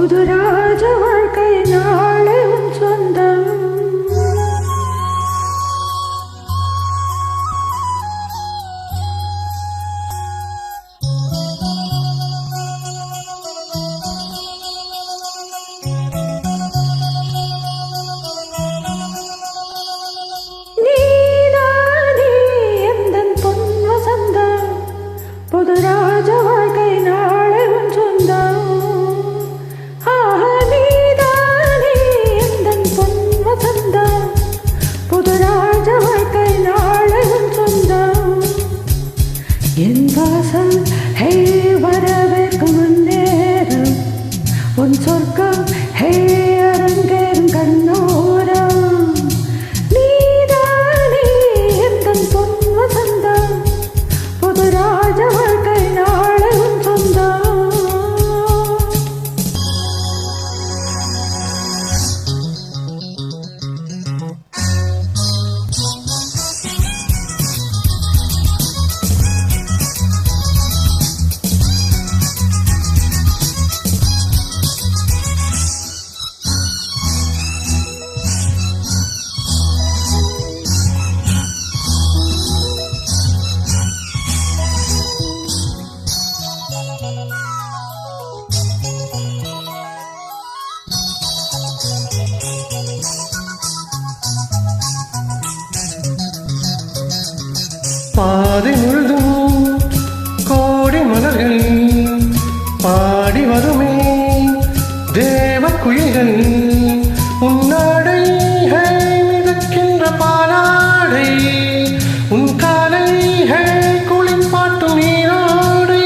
புது ராஜ வாழ்க்கை நாளும் சொந்தம். நீதானே புது ராஜ வாழ்க்கை நாள் பாதை முழுதும் கோடி மலர்கள் பாடி வருமே. தேவ குயில்கள் உன்னாடை மிதக்கின்ற பாலாடை உன் காலை குளிப்பாட்டும் நீராடை.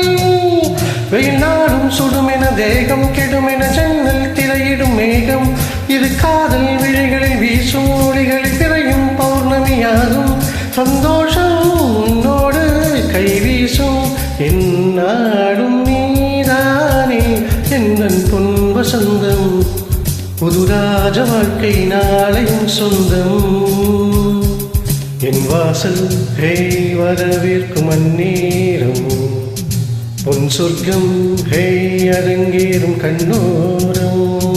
வெயில் நாடும் சுடுமென தேகம் கெடுமென ஜன்னல் திரையிடும் மேகம். இது காதல் விழிகளில் வீசும் ஒளிகளில் திரையும் பௌர்ணமியாகும். சந்தோஷம் என்னாடும் நீதானே? என்னன் பொன் வசந்தம் புதுராஜ வாழ்க்கை நாளையும் சொந்தம். என் வாசல் ஹே வரவேற்கும் அந்நேரம் பொன் சொர்க்கம் ஹே அரங்கேறும் கண்ணோரம்.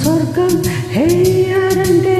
സ്വർഗം ഹേയാരണ്ടേ